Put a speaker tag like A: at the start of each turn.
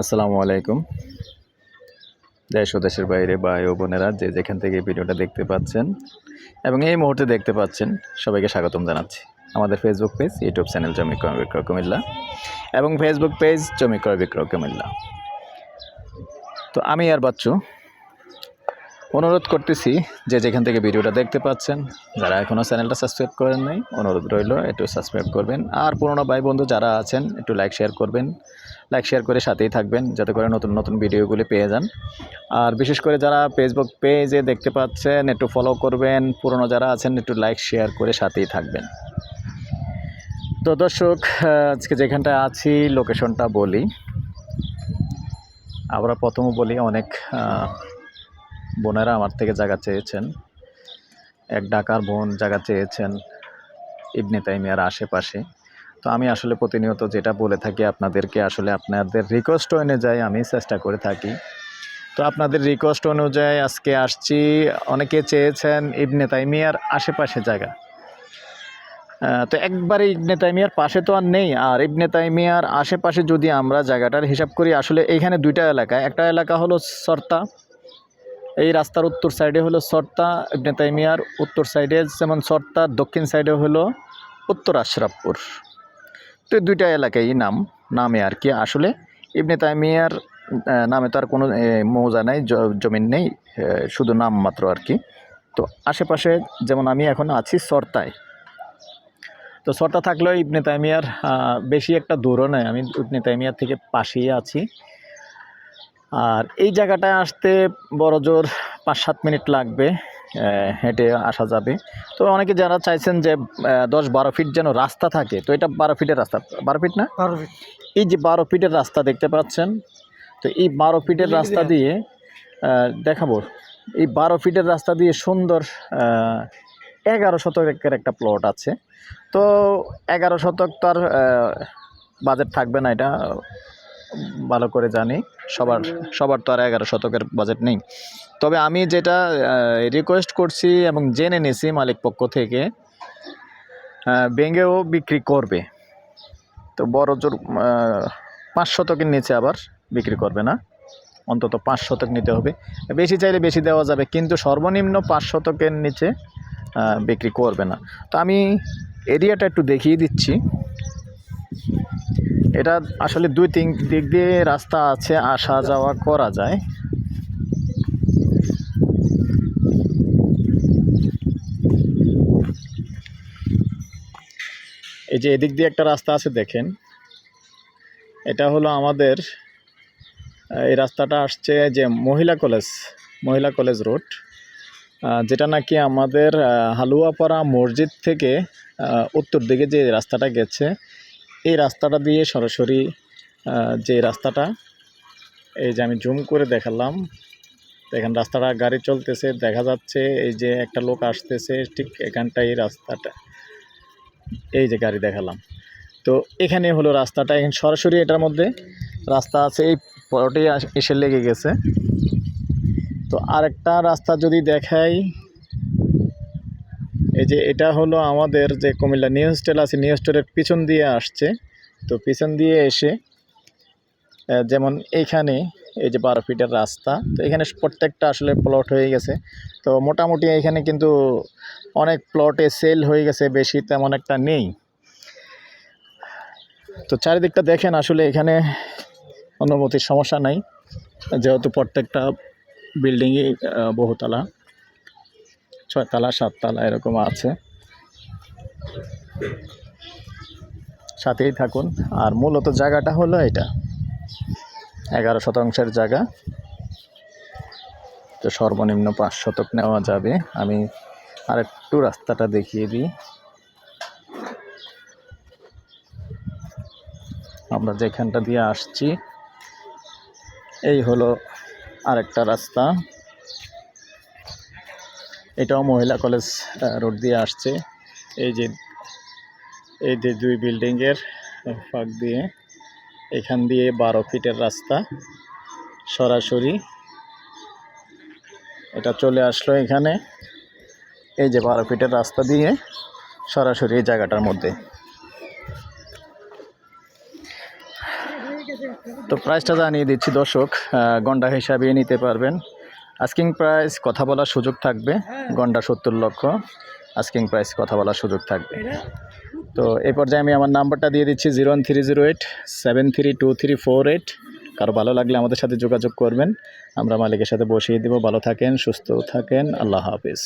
A: আসসালামু আলাইকুম। দেশ ও দেশের বাইরে ভাই ও বোনেরা যে যেখান থেকে ভিডিওটা দেখতে পাচ্ছেন এবং এই মুহূর্তে দেখতে পাচ্ছেন, সবাইকে স্বাগতম জানাচ্ছি। আমাদের ফেসবুক পেজ ইউটিউব চ্যানেল জমি ক্রয় বিক্রয় কুমিল্লা এবং ফেসবুক পেজ জমি ক্রয় বিক্রয় কুমিল্লা তো আমি আর বাচ্চু অনুরোধ করতেছি যে যেখান থেকে ভিডিওটা দেখতে পাচ্ছেন, যারা এখনও চ্যানেলটা সাবস্ক্রাইব করেন নাই, অনুরোধ রইল একটু সাবস্ক্রাইব করবেন। আর পুরোনো ভাই বন্ধু যারা আছেন, একটু লাইক, শেয়ার করবেন। লাইক, শেয়ার করে সাথেই থাকবেন, যাতে করে নতুন নতুন ভিডিওগুলি পেয়ে যান। আর বিশেষ করে যারা ফেসবুক পেজে দেখতে পাচ্ছেন, একটু ফলো করবেন। পুরনো যারা আছেন, একটু লাইক শেয়ার করে সাথেই থাকবেন। তো দর্শক, আজকে যেখানটা আছি লোকেশনটা বলি। আমরা প্রথমে বলি অনেক বোনেরা আমার থেকে জায়গা চেয়েছেন। এক ডাকার বোন জায়গা চেয়েছেন ইবনে তাইমিয়ার আশেপাশে। তো আমি আসলে প্রতিনিয়ত যেটা বলে থাকি আপনাদেরকে, আসলে আপনাদের রিকোয়েস্ট অনুযায়ী আমি চেষ্টা করে থাকি। তো আপনাদের রিকোয়েস্ট অনুযায়ী আজকে আসছি, অনেকে চেয়েছেন ইবনে তাইমিয়ার আশেপাশে জায়গা। তো একবারে ইবনে তাইমিয়ার পাশে তো আর নেই, আর ইবনে তাইমিয়ার আশেপাশে যদি আমরা জায়গাটার হিসাব করি, আসলে এইখানে দুইটা এলাকা। একটা এলাকা হলো সর্তা এই রাস্তার উত্তর সাইডে হলো সর্তা, ইবনে তাইমিয়ার উত্তর সাইডে, যেমন সর্তার দক্ষিণ সাইডে হলো উত্তর আশরাফপুর। তো দুইটা এলাকায় নাম, নামে আর কি। আসলে ইবনে তাইমিয়ার নামে তো আর কোনো মৌজা নেই জমিন নেই শুধু নাম মাত্র আর কি। তো আশেপাশে যেমন আমি এখন আছি, সর্তায়। তো সর্তা থাকলেও ইবনে তাইমিয়ার বেশি একটা দূরও নয় আমি ইবনে তাইমিয়ার থেকে পাশেই আছি। আর এই জায়গাটায় আসতে বড় জোর পাঁচ সাত মিনিট লাগবে হেঁটে আসা যাবে। তো অনেকে যারা চাইছেন যে দশ বারো ফিট যেন রাস্তা থাকে তো এটা বারো ফিটের রাস্তা। বারো ফিট না?
B: বারো ফিট।
A: এই যে বারো ফিটের রাস্তা দেখতে পাচ্ছেন তো এই বারো ফিটের রাস্তা দিয়ে দেখাবো। এই বারো ফিটের রাস্তা দিয়ে সুন্দর এগারো শতকের একটা প্লট আছে। তো এগারো শতক তো আর বাজেট থাকবে না এটা। ভালো করে জানি, সবার সবার তো আর এগারো শতকের বাজেট নেই। তবে আমি যেটা রিকোয়েস্ট করছি এবং জেনে নিছি মালিক পক্ষ থেকে ভেঙেও বিক্রি করবে। তো বড় জোর পাঁচ শতকের নিচে আবার বিক্রি করবে না। অন্তত পাঁচ শতক নিতে হবে। বেশি চাইলে বেশি দেওয়া যাবে, কিন্তু সর্বনিম্ন পাঁচ শতকের নিচে বিক্রি করবে না। তো আমি এরিয়াটা একটু দেখিয়ে দিচ্ছি। এটা আসলে দুই তিন দিক দিয়ে রাস্তা আছে, আসা যাওয়া করা যায়। এই যে এদিক দিয়ে একটা রাস্তা আছে দেখেন। এটা হলো আমাদের, এই রাস্তাটা আসছে যে মহিলা কলেজ মহিলা কলেজ রোড। যেটা নাকি আমাদের হালুয়াপাড়া মসজিদ থেকে উত্তর দিকে যে রাস্তাটা গেছে এই রাস্তাটা দিয়ে সরাসরি যে রাস্তাটা, এই যে আমি জুম করে দেখালাম, দেখেন রাস্তাটা, গাড়ি চলতেছে, দেখা যাচ্ছে এই যে একটা লোক আসতেছে ঠিক এখানটাই রাস্তাটা, এই যে গাড়ি দেখালাম। তো এখানে হলো রাস্তাটা, এখন সরাসরি এটার মধ্যে রাস্তা আছে, এই পরটেই এসে লেগে গেছে। তো আরেকটা রাস্তা যদি দেখাই এই যে এটা হলো আমাদের যে কুমিল্লা নিউ হোস্টেল আছে নিউ হোস্টেলের পিছন দিয়ে আসছে। তো পিছন দিয়ে এসে যেমন এইখানে এই যে বারো ফিটের রাস্তা, তো এখানে প্রত্যেকটা আসলে প্লট হয়ে গেছে। তো মোটামুটি এখানে কিন্তু অনেক প্লটে সেল হয়ে গেছে, বেশি তেমন একটা নেই। তো চারিদিকটা দেখেন, আসলে এখানে অনুমতির সমস্যা নাই। যেহেতু প্রত্যেকটা বিল্ডিংই বহুতলা। ছয়তলা, সাততলা এরকম আছে। সাথেই থাকুন। আর মূলত জায়গাটা হলো এটা। এগারো শতাংশের জায়গা। তো সর্বনিম্ন পাঁচ শতক নেওয়া যাবে। আমি আর একটু রাস্তাটা দেখিয়ে দিই। আমরা যেখানটা দিয়ে আসছি, এই হলো আরেকটা রাস্তা। এটাও মহিলা কলেজ রোড দিয়ে আসছে। এই যে এই যে দুই বিল্ডিংয়ের ফাঁক দিয়ে, এখান দিয়ে বারো ফিটের রাস্তা, সরাসরি। এটা চলে আসলো এখানে। এই যে বারো ফিটের রাস্তা দিয়ে, সরাসরি এই জায়গাটার মধ্যে। তো প্রাইসটা জানিয়ে দিচ্ছি দর্শক গন্ডা হিসাবে নিতে পারবেন। আস্কিং প্রাইস কথা বলার সুযোগ থাকবে। গন্ডা সত্তর লক্ষ। আস্কিং প্রাইস কথা বলার সুযোগ থাকবে। তো এই পর্যায়ে আমি আমার নাম্বারটা দিয়ে দিচ্ছি zero one three zero eight seven three two three four eight. কারও ভালো লাগলে আমাদের সাথে যোগাযোগ করবেন। আমরা মালিকের সাথে বসিয়ে দেবো। ভালো থাকেন সুস্থ থাকেন। আল্লাহ হাফিজ।